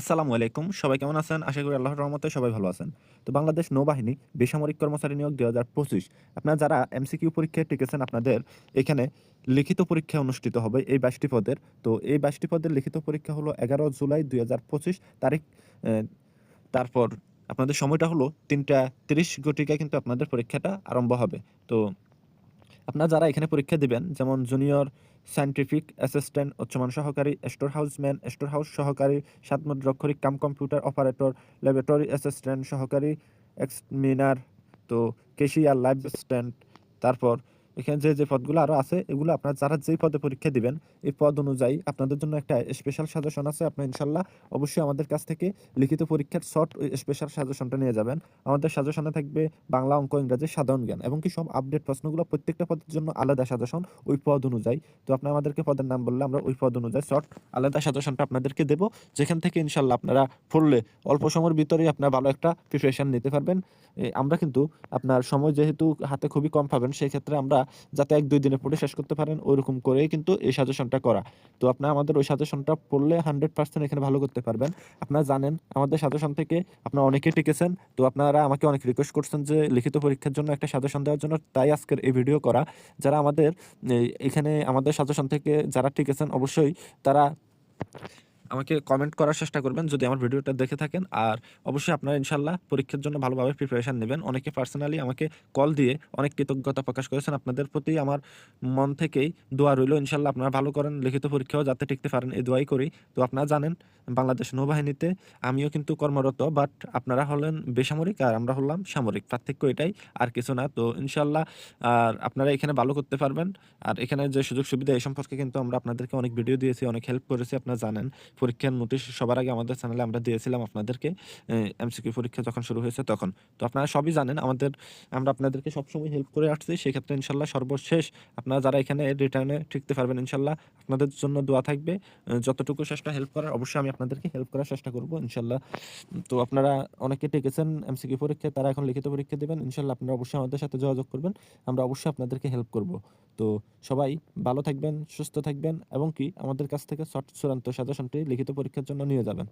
আসসালামু আলাইকুম। সবাই কেমন আছেন? আশা করি আল্লাহর রহমতে সবাই ভালো আছেন। তো বাংলাদেশ নৌবাহিনী বেসামরিক কর্মচারী নিয়োগ দুই হাজার পঁচিশ। আপনারা যারা এমসিকিউ পরীক্ষায় টিকেছেন, আপনাদের এখানে লিখিত পরীক্ষা অনুষ্ঠিত হবে এই বাইশটি পদের। তো এই বাইশটি পদের লিখিত পরীক্ষা হলো এগারো জুলাই দুই হাজার পঁচিশ তারিখ তারপর আপনাদের সময়টা হলো তিনটা তিরিশ ঘটিকায় কিন্তু আপনাদের পরীক্ষাটা আরম্ভ হবে। তো আপনারা যারা এখানে পরীক্ষা দিবেন, যেমন জুনিয়র সায়েন্টিফিক অ্যাসিস্ট্যান্ট উচ্চমান সহকারী স্টোর হাউসম্যান স্টোর হাউস সহকারী, সাত মুদ্রক্ষরিক cum computer operator laboratory assistant সহকারী এক্সমিনার তো কেশিয়ার লাইভ স্ট্যান্ড তারপর এখানে যে যে পদগুলো আরও আছে, এগুলো আপনার যারা যেই পদে পরীক্ষা দিবেন, এই পদ অনুযায়ী আপনাদের জন্য একটা স্পেশাল সাজেশন আছে। আপনার ইনশাল্লাহ অবশ্যই আমাদের কাছ থেকে লিখিত পরীক্ষার শর্ট স্পেশাল সাজেশনটা নিয়ে যাবেন। আমাদের সাজেশনে থাকবে বাংলা অঙ্ক, ইংরাজি, সাধারণ জ্ঞান এবং কি সব আপডেট প্রশ্নগুলো প্রত্যেকটা পদের জন্য আলাদা সাজেশন ওই পদ অনুযায়ী। তো আপনি আমাদেরকে পদের নাম বললে আমরা ওই পদ অনুযায়ী শর্ট আলাদা সাজেশনটা আপনাদেরকে দেবো। যেখান থেকে ইনশাল্লাহ আপনারা পড়লে অল্প সময়ের ভিতরেই আপনারা ভালো একটা প্রিপারেশন নিতে পারবেন। আমরা কিন্তু আপনার সময় যেহেতু হাতে খুবই কম পাবেন, সেই ক্ষেত্রে আমরা যাতে এক, দুই দিনে পড়ে শেষ করতে পারেন, ওইরকম করেই কিন্তু এই সাজেশনটা করা। তো আপনার আমাদের ওই সাজেশনটা পড়লে হান্ড্রেড পার্সেন্ট এখানে ভালো করতে পারবেন। আপনারা জানেন, আমাদের সাজেশন থেকে আপনারা অনেকে টিকেছেন তো আপনারা আমাকে অনেক রিকোয়েস্ট করছেন যে লিখিত পরীক্ষার জন্য একটা সাজেশন দেওয়ার জন্য, তাই আজকের এই ভিডিও করা। যারা আমাদের এখানে আমাদের সাজেশন থেকে যারা টিকেছেন অবশ্যই তারা আমাকে কমেন্ট করার চেষ্টা করবেন যদি আমার ভিডিওটা দেখে থাকেন। আর অবশ্যই আপনারা ইনশাল্লাহ পরীক্ষার জন্য ভালোভাবে প্রিপারেশন নেবেন। অনেকে পার্সোনালি আমাকে কল দিয়ে অনেক কৃতজ্ঞতা প্রকাশ করেছেন। আপনাদের প্রতি আমার মন থেকেই দোয়া রইল। ইনশাল্লাহ আপনারা ভালো করেন, লিখিত পরীক্ষাও যাতে টিকতে পারেন, এই দোয়াই করি। তো আপনারা জানেন, বাংলাদেশ নৌবাহিনীতে আমিও কিন্তু কর্মরত বাট আপনারা হলেন বেসামরিক আর আমরা হলাম সামরিক। পার্থক্য এটাই, আর কিছু না। তো ইনশাল্লাহ, আর আপনারা এখানে ভালো করতে পারবেন। আর এখানে যে সুযোগ সুবিধা এই সম্পর্কে কিন্তু আমরা আপনাদেরকে অনেক ভিডিও দিয়েছি, অনেক হেল্প করেছি, আপনারা জানেন। পরীক্ষার নোটিশ সবার আগে আমাদের চ্যানেলে আমরা দিয়েছিলাম আপনাদেরকে এমসিকিউ পরীক্ষা যখন শুরু হয়েছে তখন। তো আপনারা সবই জানেন, আমাদের, আমরা আপনাদেরকে সবসময় হেল্প করে আসছি, সেক্ষেত্রে ইনশাল্লাহ সর্বশেষ আপনারা যারা এখানে রিটার্নে টিকতে পারবেন ইনশাল্লাহ আপনাদের জন্য দোয়া থাকবে। যতটুকু চেষ্টা হেল্প করার, অবশ্যই আমি আপনাদেরকে হেল্প করার চেষ্টা করব ইনশাল্লাহ। তো আপনারা অনেকে টিকেছেন এমসিকিউ পরীক্ষায়, তারা এখন লিখিত পরীক্ষা দেবেন, ইনশাল্লাহ আপনারা অবশ্যই আমাদের সাথে যোগাযোগ করবেন, আমরা অবশ্যই আপনাদেরকে হেল্প করব। তো সবাই ভালো থাকবেন, সুস্থ থাকবেন এবং কি আমাদের কাছ থেকে চূড়ান্ত সাজেশনটি লিখিত পরীক্ষার জন্য নিয়ে যাবেন।